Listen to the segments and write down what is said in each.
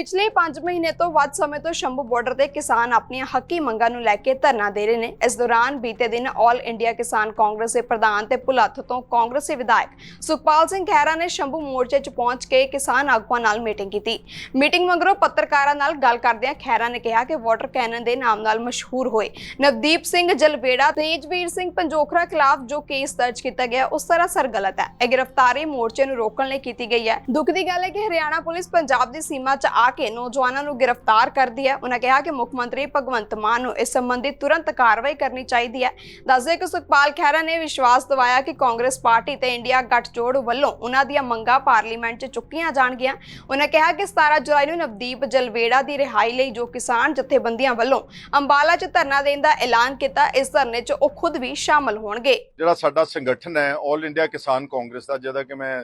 ਪਿਛਲੇ 5 ਮਹੀਨੇ ਤੋਂ ਵੱਧ ਸਮੇਂ ਤੋਂ ਸ਼ੰਭੂ ਬਾਰਡਰ ਤੇ ਕਿਸਾਨ ਆਪਣੀਆਂ ਹੱਕੀ ਮੰਗਾਂ ਨੂੰ ਲੈ ਕੇ ਧਰਨਾ ਦੇ ਰਹੇ ਨੇ। ਇਸ ਦੌਰਾਨ ਬੀਤੇ ਦਿਨ ਆਲ ਇੰਡੀਆ ਕਿਸਾਨ ਕਾਂਗਰਸ ਦੇ ਪ੍ਰਧਾਨ ਤੇ ਭੁਲੱਥ ਤੋਂ ਕਾਂਗਰਸੀ ਵਿਧਾਇਕ ਸੁਖਪਾਲ ਸਿੰਘ ਖਹਿਰਾ ਨੇ ਸ਼ੰਭੂ ਮੋਰਚੇ 'ਚ ਪਹੁੰਚ ਕੇ ਕਿਸਾਨ ਆਗੂਆਂ ਨਾਲ ਮੀਟਿੰਗ ਕੀਤੀ। ਮੀਟਿੰਗ ਮਗਰੋਂ ਪੱਤਰਕਾਰਾਂ ਨਾਲ ਗੱਲ ਕਰਦਿਆਂ ਖਹਿਰਾ ਨੇ ਕਿਹਾ ਕਿ ਵਾਟਰ ਕੈਨਨ ਦੇ ਨਾਮ ਨਾਲ ਮਸ਼ਹੂਰ ਹੋਏ। ਨਵਦੀਪ ਸਿੰਘ ਜਲਵੇੜਾ, ਤੇਜਵੀਰ ਸਿੰਘ ਪੰਜੋਖਰਾ ਖਿਲਾਫ ਜੋ ਕੇਸ ਦਰਜ ਕੀਤਾ ਗਿਆ, ਉਸ ਸਰਾਸਰ ਗਲਤ ਹੈ। ਇਹ ਗ੍ਰਿਫਤਾਰੀ ਮੋਰਚੇ ਨੂੰ ਰੋਕਣ ਲਈ ਕੀਤੀ ਗਈ ਹੈ। ਦੁੱਖ ਦੀ ਗੱਲ ਹੈ ਕਿ ਹਰਿਆਣਾ ਪੁਲਿਸ ਪੰਜਾਬ ਦੀ ਸੀਮਾ 'ਚ ਆ ਕੇ ਨੌਜਵਾਨਾਂ ਨੂੰ ਗ੍ਰਿਫਤਾਰ ਕਰਦੀ ਹੈ। ਉਹਨਾਂ ਕਿਹਾ ਕਿ ਮੁੱਖ ਮੰਤਰੀ ਭਗਵੰਤ ਮਾਨ ਨੂੰ ਇਸ ਸੰਬੰਧੀ ਤੁਰੰਤ ਕਾਰਵਾਈ ਕਰਨੀ ਚਾਹੀਦੀ ਹੈ। ਦੱਸਦੇ ਕਿ ਸੁਖਪਾਲ ਖਹਿਰਾ ਨੇ ਵਿਸ਼ਵਾਸ ਦਿਵਾਇਆ ਕਿ ਕਾਂਗਰਸ ਪਾਰਟੀ ਤੇ ਇੰਡੀਆ ਗੱਠਜੋੜ ਵੱਲੋਂ ਉਹਨਾਂ ਦੀਆਂ ਮੰਗਾਂ ਪਾਰਲੀਮੈਂਟ 'ਚ ਚੁੱਕੀਆਂ ਜਾਣਗੀਆਂ। ਉਹਨਾਂ ਕਿਹਾ ਕਿ 17 ਜੁਲਾਈ ਨੂੰ ਨਵਦੀਪ ਜਲਵੇੜਾ ਦੀ ਰਿਹਾਈ ਲਈ ਜੋ ਕਿਸਾਨ ਜਥੇਬੰਦੀਆਂ ਵੱਲੋਂ ਅੰਬਾਲਾ 'ਚ ਧਰਨਾ ਦੇਣ ਦਾ ਐਲਾਨ ਕੀਤਾ, ਇਸ ਧਰਨੇ 'ਚ ਉਹ ਖੁਦ ਵੀ ਸ਼ਾਮਲ ਹੋਣਗੇ। ਜਿਹੜਾ ਸਾਡਾ ਸੰਗਠਨ ਹੈ 올 ਇੰਡੀਆ ਕਿਸਾਨ ਕਾਂਗਰਸ ਦਾ ਜਿਹਦਾ ਕਿ ਮੈਂ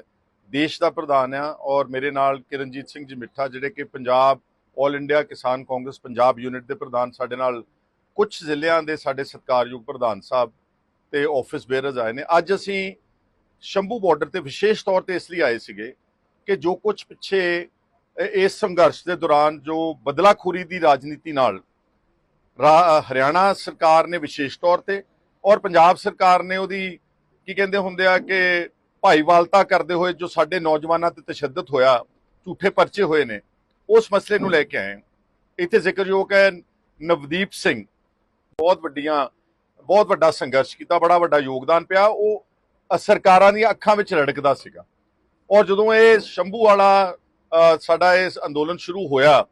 ਦੇਸ਼ ਦਾ ਪ੍ਰਧਾਨ ਆ ਔਰ ਮੇਰੇ ਨਾਲ ਕਿਰਨਜੀਤ ਸਿੰਘ ਜੀ ਮਿੱਠਾ, ਜਿਹੜੇ ਕਿ ਪੰਜਾਬ 올 ਇੰਡੀਆ ਕਿਸਾਨ ਕਾਂਗਰਸ ਪੰਜਾਬ ਯੂਨਿਟ ਦੇ ਪ੍ਰਧਾਨ ਸਾਡੇ ਨਾਲ ਕੁਝ ਜ਼ਿਲ੍ਹਿਆਂ ਦੇ ਸਾਡੇ ਸਤਿਕਾਰਯੋਗ ਪ੍ਰਧਾਨ ਸਾਹਿਬ ਤੇ ਆਫਿਸ ਬੇਅਰਜ਼ ਆਏ ਨੇ। ਅੱਜ ਅਸੀਂ ਸ਼ੰਭੂ ਬਾਰਡਰ ਤੇ ਵਿਸ਼ੇਸ਼ ਤੌਰ ਤੇ ਇਸ ਲਈ ਆਏ ਸੀਗੇ ਕਿ ਜੋ ਕੁਝ ਪਿੱਛੇ ਇਸ ਸੰਘਰਸ਼ ਦੇ ਦੌਰਾਨ ਜੋ ਬਦਲਾਖੋਰੀ ਦੀ ਰਾਜਨੀਤੀ ਨਾਲ ਰਾ- ਹਰਿਆਣਾ ਸਰਕਾਰ ਨੇ ਵਿਸ਼ੇਸ਼ ਤੌਰ ਤੇ ਔਰ ਪੰਜਾਬ ਸਰਕਾਰ ਨੇ ਉਹਦੀ ਕੀ ਕਹਿੰਦੇ ਹੁੰਦੇ ਆ ਕਿ ਭਾਈਵਾਲਤਾ ਕਰਦੇ ਹੋਏ ਜੋ ਸਾਡੇ ਨੌਜਵਾਨਾਂ ਤੇ ਤਸ਼ੱਦਦ ਹੋਇਆ, ਝੂਠੇ ਪਰਚੇ ਹੋਏ ਨੇ, ਉਸ ਮਸਲੇ ਨੂੰ ਲੈ ਕੇ ਆਏ ਇੱਥੇ ਜ਼ਿਕਰਯੋਗ ਹੈ ਨਵਦੀਪ ਸਿੰਘ। ਬਹੁਤ ਵੱਡੀਆਂ, ਬਹੁਤ ਵੱਡਾ ਸੰਘਰਸ਼ ਕੀਤਾ, ਬੜਾ ਵੱਡਾ ਯੋਗਦਾਨ ਪਿਆ। ਉਹ ਸਰਕਾਰਾਂ ਦੀਆਂ ਅੱਖਾਂ ਵਿੱਚ ਰੜਕਦਾ ਸੀਗਾ। ਔਰ ਜਦੋਂ ਇਹ ਸ਼ੰਭੂ ਵਾਲਾ ਸਾਡਾ ਇਹ ਅੰਦੋਲਨ ਸ਼ੁਰੂ ਹੋਇਆ,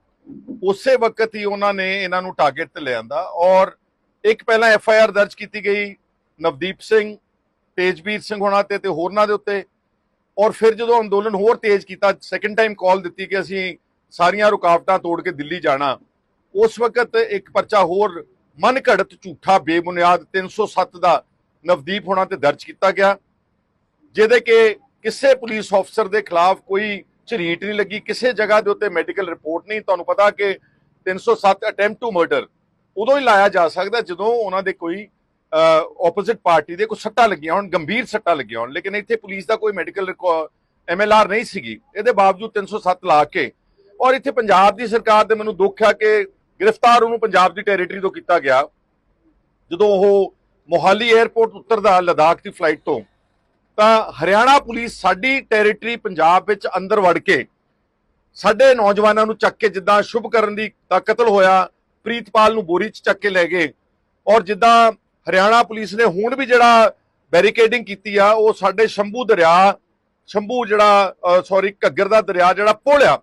ਉਸੇ ਵਕਤ ਹੀ ਉਹਨਾਂ ਨੇ ਇਹਨਾਂ ਨੂੰ ਟਾਰਗੇਟ ਤੇ ਲਿਆਂਦਾ ਔਰ ਇੱਕ ਪਹਿਲਾਂ ਐਫ ਆਈ ਆਰ ਦਰਜ ਕੀਤੀ ਗਈ, ਨਵਦੀਪ ਸਿੰਘ। ਤੇਜਵੀਰ ਸਿੰਘ ਹੋਣਾ ਤੇ ਤੇ ਹੋਰਨਾਂ ਦੇ ਉੱਤੇ। ਔਰ ਫਿਰ ਜਦੋਂ ਅੰਦੋਲਨ ਹੋਰ ਤੇਜ਼ ਕੀਤਾ ਸੈਕੰਡ ਟਾਈਮ ਕਾਲ ਦਿੱਤੀ ਕਿ ਅਸੀਂ ਸਾਰੀਆਂ ਰੁਕਾਵਟਾਂ ਤੋੜ ਕੇ ਦਿੱਲੀ ਜਾਣਾ। ਉਸ ਵਕਤ ਇੱਕ ਪਰਚਾ ਹੋਰ ਮਨ ਘੜਤ ਝੂਠਾ ਬੇਬੁਨਿਆਦ 307 ਦਾ ਨਵਦੀਪ ਹੋਣਾ ਤੇ ਦਰਜ ਕੀਤਾ ਗਿਆ, ਜਿਹਦੇ ਕਿ ਕਿਸੇ ਪੁਲਿਸ ਅਫਸਰ ਦੇ ਖਿਲਾਫ ਕੋਈ ਝਰੀਟ ਨਹੀਂ ਲੱਗੀ, ਕਿਸੇ ਜਗ੍ਹਾ ਦੇ ਉੱਤੇ ਮੈਡੀਕਲ ਰਿਪੋਰਟ ਨਹੀਂ। ਤੁਹਾਨੂੰ ਪਤਾ ਕਿ 307 ਅਟੈਂਪਟ ਟੂ ਮਰਡਰ ਉਦੋਂ ਹੀ ਲਾਇਆ ਜਾ ਸਕਦਾ ਜਦੋਂ ਉਹਨਾਂ ਦੇ ਕੋਈ ਆਪੋਜ਼ਿਟ ਪਾਰਟੀ ਦੇ ਕੋਈ ਸੱਟਾਂ ਲੱਗੀਆਂ ਹੋਣ, ਗੰਭੀਰ ਸੱਟਾਂ ਲੱਗੀਆਂ ਹੋਣ, ਲੇਕਿਨ ਇੱਥੇ ਪੁਲਿਸ ਦਾ ਕੋਈ ਮੈਡੀਕਲ ਐਮਐਲਆਰ ਨਹੀਂ ਸੀਗੀ। ਇਹਦੇ ਬਾਵਜੂਦ 307 ਲਾ ਕੇ ਔਰ ਇੱਥੇ ਪੰਜਾਬ ਦੀ ਸਰਕਾਰ ਦੇ ਮੈਨੂੰ ਦੁੱਖ ਆ ਕਿ ਗ੍ਰਿਫਤਾਰ ਉਹਨੂੰ ਪੰਜਾਬ ਦੀ ਟੈਰੀਟਰੀ ਤੋਂ ਕੀਤਾ ਗਿਆ। ਜਦੋਂ ਉਹ ਮੋਹਾਲੀ 에ਅਰਪੋਰਟ ਉਤਰਦਾ, ਲਦਾਖ ਦੀ ਫਲਾਈਟ ਤੋਂ, ਤਾਂ ਹਰਿਆਣਾ ਪੁਲਿਸ ਸਾਡੀ ਟੈਰੀਟਰੀ ਪੰਜਾਬ ਵਿੱਚ ਅੰਦਰ ਵੜ ਕੇ ਸਾਡੇ ਨੌਜਵਾਨਾਂ ਨੂੰ ਚੱਕ ਕੇ ਜਿੱਦਾਂ ਸ਼ੁਭ ਕਰਨ ਦੀ ਦਾ ਕਤਲ ਹੋਇਆ, ਪ੍ਰੀਤਪਾਲ ਨੂੰ ਬੋਰੀ 'ਚ ਚੱਕ ਕੇ ਲੈ ਗਏ ਔਰ ਜਿੱਦਾਂ ਹਰਿਆਣਾ ਪੁਲਿਸ ਨੇ ਹੁਣ ਵੀ ਜਿਹੜਾ ਬੈਰੀਕੇਡਿੰਗ ਕੀਤੀ ਆ, ਉਹ ਸਾਡੇ ਸ਼ੰਭੂ ਦਰਿਆ, ਸ਼ੰਭੂ ਜਿਹੜਾ ਸੌਰੀ ਘੱਗਰ ਦਾ ਦਰਿਆ ਜਿਹੜਾ ਪੁਲ ਆ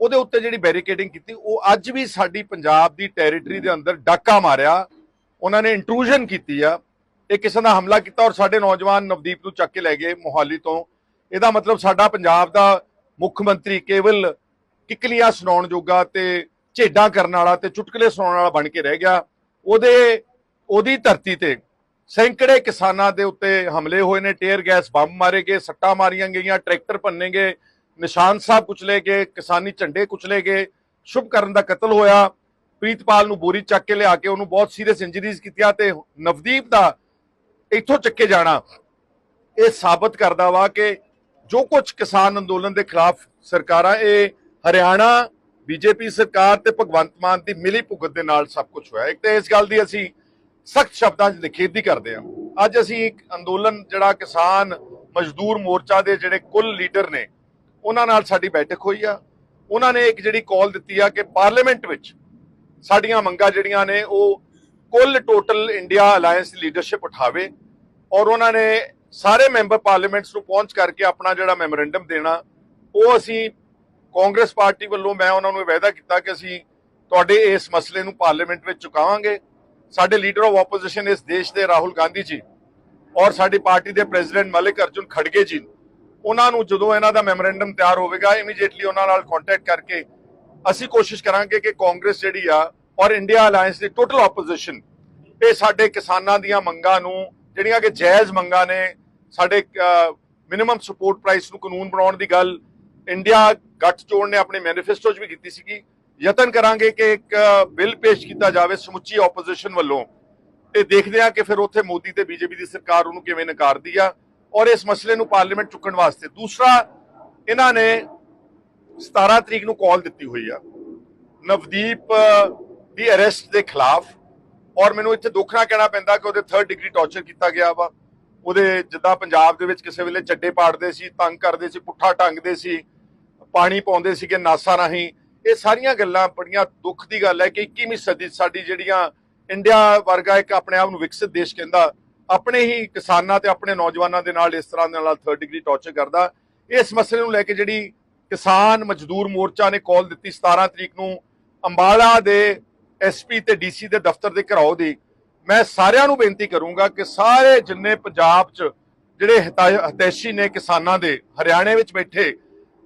ਉਹਦੇ ਉੱਤੇ ਜਿਹੜੀ ਬੈਰੀਕੇਡਿੰਗ ਕੀਤੀ, ਉਹ ਅੱਜ ਵੀ ਸਾਡੀ ਪੰਜਾਬ ਦੀ ਟੈਰੀਟਰੀ ਦੇ ਅੰਦਰ ਡਾਕਾ ਮਾਰਿਆ, ਉਹਨਾਂ ਨੇ ਇੰਟਰੂਜਨ ਕੀਤੀ ਆ, ਇਹ ਕਿਸੇ ਦਾ ਹਮਲਾ ਕੀਤਾ ਔਰ ਸਾਡੇ ਨੌਜਵਾਨ ਨਵਦੀਪ ਨੂੰ ਚੱਕ ਕੇ ਲੈ ਗਏ ਮੋਹਾਲੀ ਤੋਂ। ਇਹਦਾ ਮਤਲਬ ਸਾਡਾ ਪੰਜਾਬ ਦਾ ਮੁੱਖ ਮੰਤਰੀ ਕੇਵਲ ਕਿਕਲੀਆਂ ਸੁਣਾਉਣ ਜੋਗਾ ਤੇ ਝੇਡਾਂ ਕਰਨ ਵਾਲਾ ਤੇ ਚੁਟਕਲੇ ਸੁਣਾਉਣ ਵਾਲਾ ਬਣ ਕੇ ਰਹਿ ਗਿਆ। ਉਹਦੇ ਉਹਦੀ ਧਰਤੀ ਤੇ ਸੈਂਕੜੇ ਕਿਸਾਨਾਂ ਦੇ ਉੱਤੇ ਹਮਲੇ ਹੋਏ ਨੇ, ਟੇਅਰ ਗੈਸ ਬੰਬ ਮਾਰੇ ਗਏ, ਸੱਟਾਂ ਮਾਰੀਆਂ ਗਈਆਂ, ਟਰੈਕਟਰ ਭੰਨੇ ਗਏ, ਨਿਸ਼ਾਨ ਸਾਹਿਬ ਕੁਚਲੇ ਗਏ, ਕਿਸਾਨੀ ਝੰਡੇ ਕੁਚਲੇ ਗਏ, ਸ਼ੁਭ ਕਰਨ ਦਾ ਕਤਲ ਹੋਇਆ। ਪ੍ਰੀਤਪਾਲ ਨੂੰ ਬੋਰੀ ਚੱਕ ਕੇ ਲਿਆ ਕੇ ਉਹਨੂੰ ਬਹੁਤ ਸੀਰੀਅਸ ਇੰਜਰੀਜ਼ ਕੀਤੀਆਂ ਤੇ ਨਵਦੀਪ ਦਾ ਇੱਥੋਂ ਚੱਕੇ ਜਾਣਾ। ਇਹ ਸਾਬਤ ਕਰਦਾ ਵਾ ਕਿ ਜੋ ਕੁਝ ਕਿਸਾਨ ਅੰਦੋਲਨ ਦੇ ਖਿਲਾਫ ਸਰਕਾਰਾਂ ਇਹ ਹਰਿਆਣਾ, ਬੀਜੇਪੀ ਸਰਕਾਰ ਤੇ ਭਗਵੰਤ ਮਾਨ ਦੀ ਮਿਲੀ ਭੁਗਤ ਦੇ ਨਾਲ ਸਭ ਕੁਝ ਹੋਇਆ। ਇੱਕ ਤੇ ਇਸ ਗੱਲ ਦੀ ਅਸੀਂ ਸਖਤ ਸ਼ਬਦਾਂ 'ਚ ਨਿਖੇਧੀ ਕਰਦੇ ਹਾਂ। ਅੱਜ ਅਸੀਂ ਇੱਕ ਅੰਦੋਲਨ ਜਿਹੜਾ ਕਿਸਾਨ ਮਜ਼ਦੂਰ ਮੋਰਚਾ ਦੇ ਜਿਹੜੇ ਕੁੱਲ ਲੀਡਰ ਨੇ, ਉਹਨਾਂ ਨਾਲ ਸਾਡੀ ਬੈਠਕ ਹੋਈ ਆ। ਉਹਨਾਂ ਨੇ ਇੱਕ ਜਿਹੜੀ ਕਾਲ ਦਿੱਤੀ ਆ ਕਿ ਪਾਰਲੀਮੈਂਟ ਵਿੱਚ ਸਾਡੀਆਂ ਮੰਗਾਂ ਜਿਹੜੀਆਂ ਨੇ, ਉਹ ਕੁੱਲ ਟੋਟਲ ਇੰਡੀਆ ਅਲਾਈਅੰਸ ਲੀਡਰਸ਼ਿਪ ਉਠਾਵੇ ਔਰ ਉਹਨਾਂ ਨੇ ਸਾਰੇ ਮੈਂਬਰ ਪਾਰਲੀਮੈਂਟਸ ਨੂੰ ਪਹੁੰਚ ਕਰਕੇ ਆਪਣਾ ਜਿਹੜਾ ਮੈਮੋਰੈਂਡਮ ਦੇਣਾ, ਉਹ ਅਸੀਂ ਕਾਂਗਰਸ ਪਾਰਟੀ ਵੱਲੋਂ ਮੈਂ ਉਹਨਾਂ ਨੂੰ ਇਹ ਵਾਅਦਾ ਕੀਤਾ ਕਿ ਅਸੀਂ ਤੁਹਾਡੇ ਇਸ ਮਸਲੇ ਨੂੰ ਪਾਰਲੀਮੈਂਟ ਵਿੱਚ ਚੁਕਾਵਾਂਗੇ। ਸਾਡੇ ਲੀਡਰ ਆਫ ਆਪੋਜੀਸ਼ਨ ਇਸ ਦੇਸ਼ ਦੇ ਰਾਹੁਲ ਗਾਂਧੀ ਜੀ ਔਰ ਸਾਡੀ ਪਾਰਟੀ ਦੇ ਪ੍ਰੈਜ਼ੀਡੈਂਟ ਮਲਿਕ ਅਰਜੁਨ ਖੜਗੇ ਜੀ ਉਹਨਾਂ ਨੂੰ ਜਦੋਂ ਇਹਨਾਂ ਦਾ ਮੈਮੋਰੈਂਡਮ ਤਿਆਰ ਹੋਵੇਗਾ ਇਮੀਡੀਏਟਲੀ ਉਹਨਾਂ ਨਾਲ ਕੰਟੈਕਟ ਕਰਕੇ ਅਸੀਂ ਕੋਸ਼ਿਸ਼ ਕਰਾਂਗੇ ਕਿ ਕਾਂਗਰਸ ਜਿਹੜੀ ਆ ਔਰ ਇੰਡੀਆ ਅਲਾਈਅੰਸ ਦੀ ਟੋਟਲ ਆਪੋਜੀਸ਼ਨ ਇਹ ਸਾਡੇ ਕਿਸਾਨਾਂ ਦੀਆਂ ਮੰਗਾਂ ਨੂੰ, ਜਿਹੜੀਆਂ ਕਿ ਜਾਇਜ਼ ਮੰਗਾਂ ਨੇ, ਸਾਡੇ ਮਿਨੀਮਮ ਸਪੋਰਟ ਪ੍ਰਾਈਸ ਨੂੰ ਕਾਨੂੰਨ ਬਣਾਉਣ ਦੀ ਗੱਲ, ਇੰਡੀਆ ਗੱਠਜੋੜ ਨੇ ਆਪਣੇ ਮੈਨੀਫੈਸਟੋ 'ਚ ਵੀ ਕੀਤੀ ਸੀਗੀ। ਯਤਨ ਕਰਾਂਗੇ ਕਿ ਇੱਕ ਬਿੱਲ ਪੇਸ਼ ਕੀਤਾ ਜਾਵੇ ਸਮੁੱਚੀ ਆਪੋਜੀਸ਼ਨ ਵੱਲੋਂ। ਤੇ ਦੇਖਦੇ ਆ ਕਿ ਫਿਰ ਉੱਥੇ ਮੋਦੀ ਤੇ ਬੀਜੇਪੀ ਦੀ ਸਰਕਾਰ ਉਹਨੂੰ ਕਿਵੇਂ ਨਕਾਰਦੀ ਆ ਔਰ ਇਸ ਮਸਲੇ ਨੂੰ ਪਾਰਲੀਮੈਂਟ ਚੁੱਕਣ ਵਾਸਤੇ। ਦੂਸਰਾ, ਇਹਨਾਂ ਨੇ 17 ਤਰੀਕ ਨੂੰ ਕਾਲ ਦਿੱਤੀ ਹੋਈ ਆ, ਨਵਦੀਪ ਦੀ ਅਰੈਸਟ ਦੇ ਖਿਲਾਫ। ਔਰ ਮੈਨੂੰ ਇੱਥੇ ਦੁੱਖ ਨਾਲ ਕਹਿਣਾ ਪੈਂਦਾ ਕਿ ਉਹਦੇ 3rd ਡਿਗਰੀ ਟੌਰਚਰ ਕੀਤਾ ਗਿਆ ਵਾ। ਉਹਦੇ ਜਿੱਦਾਂ ਪੰਜਾਬ ਦੇ ਵਿੱਚ ਕਿਸੇ ਵੇਲੇ ਚੱਡੇ ਪਾੜਦੇ ਸੀ, ਤੰਗ ਕਰਦੇ ਸੀ, ਪੁੱਠਾ ਟੰਗਦੇ ਸੀ, ਪਾਣੀ ਪਾਉਂਦੇ ਸੀਗੇ ਨਾਸਾਂ ਰਾਹੀਂ। ਇਹ ਸਾਰੀਆਂ ਗੱਲਾਂ ਬੜੀਆਂ ਦੁੱਖ ਦੀ ਗੱਲ ਹੈ ਕਿ 21ਵੀਂ ਸਦੀ ਸਾਡੀ ਜਿਹੜੀਆਂ ਇੰਡੀਆ ਵਰਗਾ ਇੱਕ ਆਪਣੇ ਆਪ ਨੂੰ ਵਿਕਸਿਤ ਦੇਸ਼ ਕਹਿੰਦਾ, ਆਪਣੇ ਹੀ ਕਿਸਾਨਾਂ ਤੇ ਆਪਣੇ ਨੌਜਵਾਨਾਂ ਦੇ ਨਾਲ ਇਸ ਤਰ੍ਹਾਂ ਦੇ ਨਾਲ 3rd ਡਿਗਰੀ ਟੌਰਚਰ ਕਰਦਾ। ਇਸ ਮਸਲੇ ਨੂੰ ਲੈ ਕੇ ਜਿਹੜੀ ਕਿਸਾਨ ਮਜ਼ਦੂਰ ਮੋਰਚਾ ਨੇ ਕਾਲ ਦਿੱਤੀ 17 ਤਰੀਕ ਨੂੰ ਅੰਬਾਲਾ ਦੇ ਐਸਪੀ ਤੇ ਡੀਸੀ ਦੇ ਦਫ਼ਤਰ ਦੇ ਘਰਾਓ ਦੀ। ਮੈਂ ਸਾਰਿਆਂ ਨੂੰ ਬੇਨਤੀ ਕਰੂੰਗਾ ਕਿ ਸਾਰੇ ਜਿੰਨੇ ਪੰਜਾਬ 'ਚ ਜਿਹੜੇ ਹਿਤਾ- ਹਿਤੈਸ਼ੀ ਨੇ ਕਿਸਾਨਾਂ ਦੇ, ਹਰਿਆਣੇ ਵਿੱਚ ਬੈਠੇ,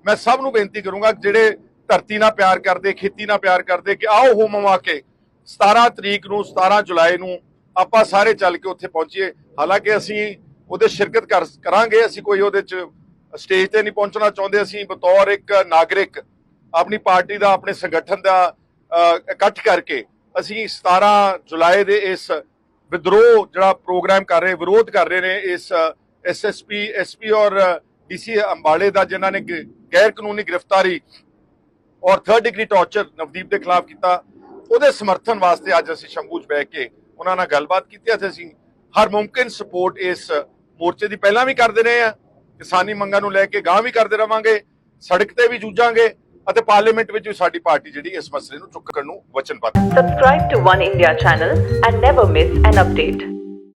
ਮੈਂ ਸਭ ਨੂੰ ਬੇਨਤੀ ਕਰੂੰਗਾ ਜਿਹੜੇ ਧਰਤੀ ਨਾਲ ਪਿਆਰ ਕਰਦੇ, ਖੇਤੀ ਨਾਲ ਪਿਆਰ ਕਰਦੇ ਕਿ ਆਓ ਹੋਮਵਾ ਕੇ 17 ਤਰੀਕ ਨੂੰ 17 ਜੁਲਾਈ ਨੂੰ ਆਪਾਂ ਸਾਰੇ ਚੱਲ ਕੇ ਉੱਥੇ ਪਹੁੰਚੀਏ। ਹਾਲਾਂਕਿ ਅਸੀਂ ਉਹਦੇ ਸ਼ਿਰਕਤ ਕਰਾਂਗੇ, ਅਸੀਂ ਕੋਈ ਉਹਦੇ 'ਚ ਸਟੇਜ ਤੇ ਨਹੀਂ ਪਹੁੰਚਣਾ ਚਾਹੁੰਦੇ, ਅਸੀਂ ਬਤੌਰ ਇੱਕ ਨਾਗਰਿਕ ਆਪਣੀ ਪਾਰਟੀ ਦਾ, ਆਪਣੇ ਸੰਗਠਨ ਦਾ ਇਕੱਠ ਕਰਕੇ ਅਸੀਂ 17 ਜੁਲਾਈ ਦੇ ਇਸ ਵਿਦਰੋਹ ਜਿਹੜਾ ਪ੍ਰੋਗਰਾਮ ਕਰ ਰਹੇ, ਵਿਰੋਧ ਕਰ ਰਹੇ ਨੇ, ਇਸ ਐਸਐਸਪੀ ਐਸਪੀ ਔਰ ਡੀਸੀ ਅੰਬਾਲੇ ਦਾ ਜਿਨ੍ਹਾਂ ਨੇ ਗੈਰ ਕਾਨੂੰਨੀ ਗ੍ਰਿਫਤਾਰੀ ਔਰ 3rd ਡਿਗਰੀ ਟੌਰਚਰ ਨਵਦੀਪ ਦੇ ਖਿਲਾਫ ਕੀਤਾ। ਉਹਦੇ ਸਮਰਥਨ ਵਾਸਤੇ ਅੱਜ ਅਸੀਂ ਸ਼ੰਭੂ 'ਚ ਕੇ ਉਹਨਾਂ ਨਾਲ ਗੱਲਬਾਤ ਕੀਤੀ। ਅਤੇ ਅਸੀਂ ਹਰ ਮੁਮਕਿਨ ਸਪੋਰਟ ਇਸ ਮੋਰਚੇ ਦੀ ਪਹਿਲਾਂ ਵੀ ਕਰਦੇ ਰਹੇ ਆ ਕਿਸਾਨੀ ਮੰਗਾਂ ਨੂੰ ਲੈ ਕੇ ਗਾਂ ਵੀ ਕਰਦੇ ਰਵਾਂਗੇ, ਸੜਕ ਤੇ ਵੀ ਜੂਝਾਂਗੇ ਅਤੇ ਪਾਰਲੀਮੈਂਟ ਵਿੱਚ ਵੀ ਸਾਡੀ ਪਾਰਟੀ ਜਿਹੜੀ ਇਸ ਮਸਲੇ ਨੂੰ ਚੁੱਕਣ ਨੂੰ ਵਚਨਬੱਧ। ਹੈ Subscribe to One India channel and never miss an.